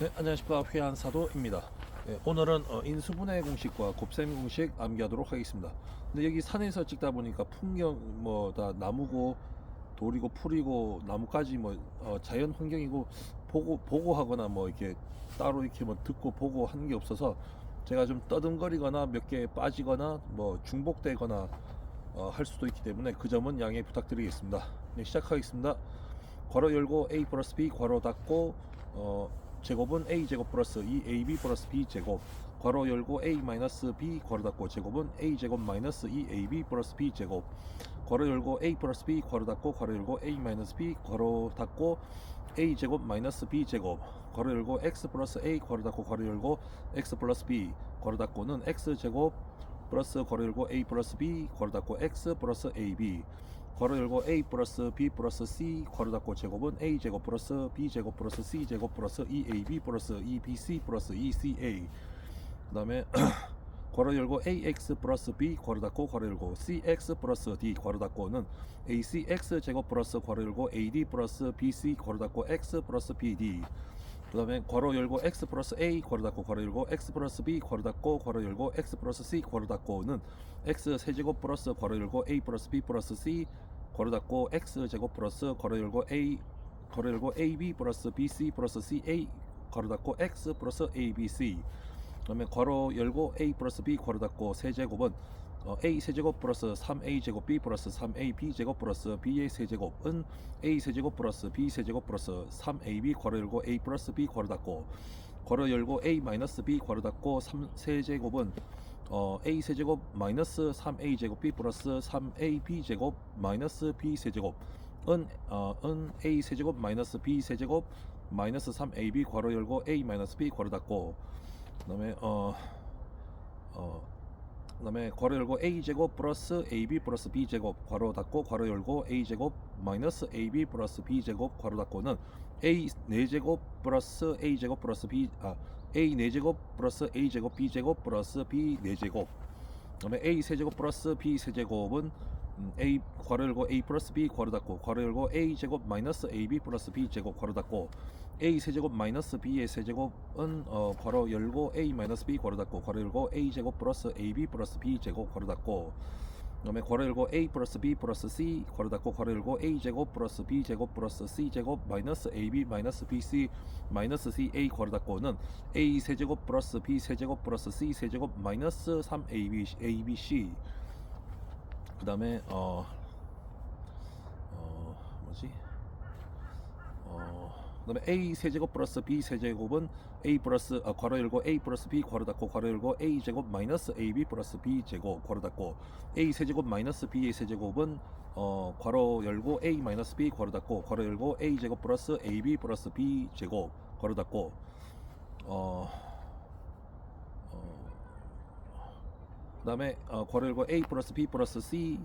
네, 안녕하십니까 회한사도입니다. 네, 오늘은 어, 인수분해 공식과 곱셈 공식 암기하도록 하겠습니다. 근데 여기 산에서 찍다 보니까 풍경 뭐 다 나무고 돌이고 풀이고 나무까지 뭐 어, 자연 환경이고 보고 보고 하거나 뭐 이렇게 따로 이렇게 뭐 듣고 보고 하는 게 없어서 제가 좀 떠듬거리거나 몇 개 빠지거나 뭐 중복되거나 어, 할 수도 있기 때문에 그 점은 양해 부탁드리겠습니다. 네, 시작하겠습니다. 괄호 열고 a 플러스 b 괄호 닫고 어, 제곱은 a 제곱 플러스 2ab 플러스 b 제곱. 괄호 열고 a 마이너스 b 괄호 닫고 제곱은 a 제곱 마이너스 2ab 플러스 b 제곱. 괄호 열고 a 플러스 b 괄호 닫고 괄호 열고 a 마이너스 b 괄호 닫고 a 제곱 마이너스 b 제곱. 괄호 열고 x 플러스 a 괄호 닫고 괄호 열고 x 플러스 b 괄호 닫고는 x 제곱 플러스 괄호 열고 a 플러스 b 괄호 닫고 x 플러스 ab 괄호 열고 a 플러스 b 플러스 c 괄호 닫고 제곱은 a 제곱 플러스 b 제곱 플러스 c 제곱 플러스 2ab 플러스 2bc 플러스 2ca 그 다음에 괄호 열고 ax 플러스 b 괄호 닫고 괄호 열고 cx 플러스 d 괄호 닫고는 acx 제곱 플러스 괄호 열고 ad 플러스 bc 괄호 닫고 x 플러스 bd 그 다음에 괄호 열고 x 플러스 a 괄호 닫고 괄호 열고 x 플러스 b 괄호 닫고 괄호 열고 x 플러스 c 괄호 닫고는 x 세제곱 플러스 괄호 열고 a 플러스 b 플러스 c 괄호 닫고 x 제곱 플러스 괄호 열고 a 괄호 열고 ab 플러스 bc 플러스 ca 괄호 닫고 x 플러스 abc 그 다음에 괄호 열고 a 플러스 b 괄호 닫고 세제곱은 어, a 세제곱 플러스 3a 제곱 b 플러스 3ab 제곱 플러스 b의 세제곱은 a 세제곱 플러스 b 세제곱 플러스 3ab 괄호 열고 a 플러스 b 괄호 닫고 괄호 열고 a 마이너스 b 괄호 닫고 3 세제곱은 어, a 세제곱 마이너스 3a 제곱 b 플러스 3ab 제곱 마이너스 b 세제곱 은, 어, 은 a 세제곱 마이너스 b 세제곱 마이너스 3ab 괄호 열고 a 마이너스 b 괄호 닫고 그다음에 어, 어, 그 다음에 괄호 열고 a 제곱 플러스 ab 플러스 b 제곱 괄호 닫고 괄호 열고 a 제곱 마이너스 ab 플러스 b 제곱 괄호 닫고는 a 4제곱 플러스 a 제곱 플러스 b 아 a 4제곱 플러스 a 제곱 b 제곱 플러스 b 4제곱. 그 다음에 a 세제곱 플러스 b 세제곱은 음, a 괄호 열고 a 플러스 b 괄호 닫고 괄호 열고 a 제곱 마이너스 ab 플러스 b 제곱 괄호 닫고 a 세제곱 마이너스 b의 세제곱은 어, 괄호 열고 a 마이너스 b 괄호 닫고 괄호 열고 a 제곱 플러스 ab 플러스 b 제곱 괄호 닫고 그다음에 괄호 열고 a 플러스 b 플러스 c 괄호 닫고 괄호 열고 a 제곱 플러스 b 제곱 플러스 c 제곱 마이너스 ab 마이너스 bc 마이너스 ca 괄호 닫고는 a 세제곱 플러스 b 세제곱 플러스 c 세제곱 마이너스 3ab abc 그 다음에 어, 어 뭐지? 어 그 다음에 a 세제곱 플러스 b 세제곱은 a 플러스 아, 괄호 열고 a 플러스 b 괄호 닫고 괄호 열고 a 제곱 마이너스 ab 플러스 b 제곱 괄호 닫고 a 세제곱 마이너스 b의 세제곱은 어 괄호 열고 a 마이너스 b 괄호 닫고 괄호 열고 a 제곱 플러스 ab 플러스 b 제곱 괄호 닫고 어, 어 그다음에 어, 괄호 열고 a 플러스 b 플러스 c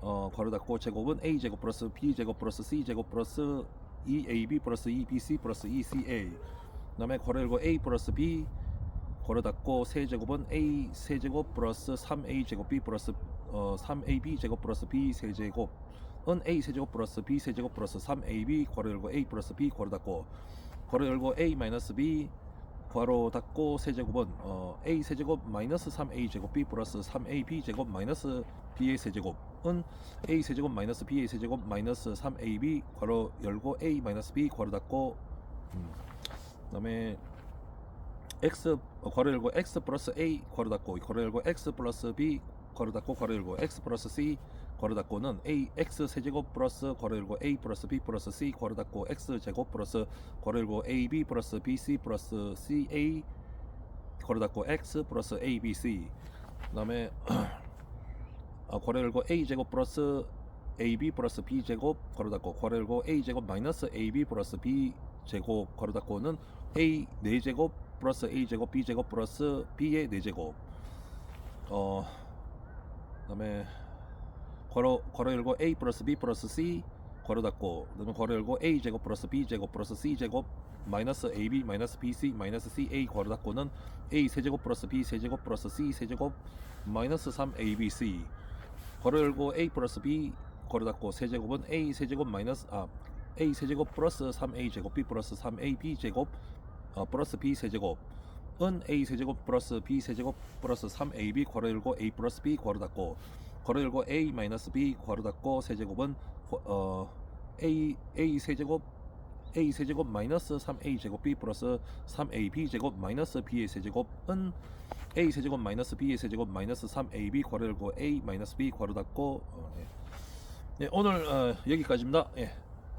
어 괄호 닫고 제곱은 a 제곱 플러스 b 제곱 플러스 c 제곱 플러스 2ab 플러스 2bc 플러스 2ca 그다음에 괄호 열고 a 플러스 b 괄호 닫고 세 제곱은 a 세 제곱 플러스 3a 제곱 b 플러스 어 3ab 제곱 플러스 b 세 제곱 은 a 세 제곱 플러스 b 세 제곱 플러스 3ab 괄호 열고 a 플러스 b 괄호 닫고 괄호 열고 a 마이너스 b 괄호 닫고 세제곱은 어, a 세제곱 마이너스 3a 제곱 b 플러스 3ab 제곱 마이너스 b의 세제곱은 a 세제곱 마이너스 b의 세제곱 마이너스 3ab 괄호 열고 a 마이너스 b 괄호 닫고 음, 그다음에 x 어, 괄호 열고 x 플러스 a 괄호 닫고 괄호 열고 x 플러스 b 괄호 닫고 괄호 열고 x 플러스 c 괄호 닫고는 a x 세제곱 플러스 괄호 열고 a 플러스 b 플러스 c 괄호 닫고 x 제곱 플러스 괄호 열고 a b 플러스 b c 플러스 c a 괄호 닫고 x 플러스 a b c. 그 다음에 아, 괄호 열고 a 제곱 플러스 ab 플러스 b 제곱 괄호 닫고 괄호 열고 a 제곱 마이너스 ab 플러스 b 제곱 괄호 닫고는 a 4제곱 플러스 a 제곱 b 제곱 플러스 b의 4제곱. 어 그다음에 괄호 괄호 열고 a 플러스 b 플러스 c 괄호 닫고 그다음에 괄호 열고 a 제곱 플러스 b 제곱 플러스 c 제곱 마이너스 ab 마이너스 bc 마이너스 ca 괄호 닫고는 a 세제곱 플러스 b 세제곱 플러스 c 세제곱 마이너스 3abc 괄호 열고 a 플러스 b 괄호 닫고 세제곱은 a 세제곱 마이너스 아 a 세제곱 플러스 3a 제곱 b 플러스 3ab 제곱 어, 플러스 b 세제곱 은 a 세제곱 플러스 b 세제곱 플러스 3ab 괄호 열고 a 플러스 b 괄호 닫고 괄호 열고 a 마이너스 b 괄호 닫고 세제곱은 고- 어 a a 세제곱 a 세제곱 마이너스 3a 제곱 b 플러스 3ab 제곱 마이너스 b의 세제곱은 a 세제곱 마이너스 b의 세제곱 마이너스 3ab 괄호 열고 a 마이너스 b 괄호 닫고 어, 예. 네, 오늘 어, 여기까지입니다. 예.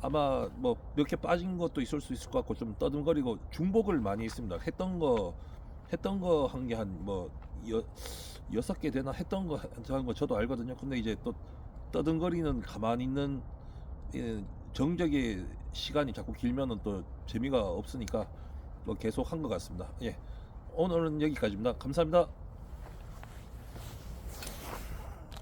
아마 뭐 몇 개 빠진 것도 있을 수 있을 것 같고 좀 떠듬거리고 중복을 많이 했습니다. 했던 거 했던 거 한 게 한뭐 여섯 개 되나 했던 거 하는 거 저도 알거든요. 근데 이제 또 떠듬거리는 가만히 있는 예, 정적의 시간이 자꾸 길면은 또 재미가 없으니까 뭐 계속 한 것 같습니다. 예. 오늘은 여기까지입니다. 감사합니다.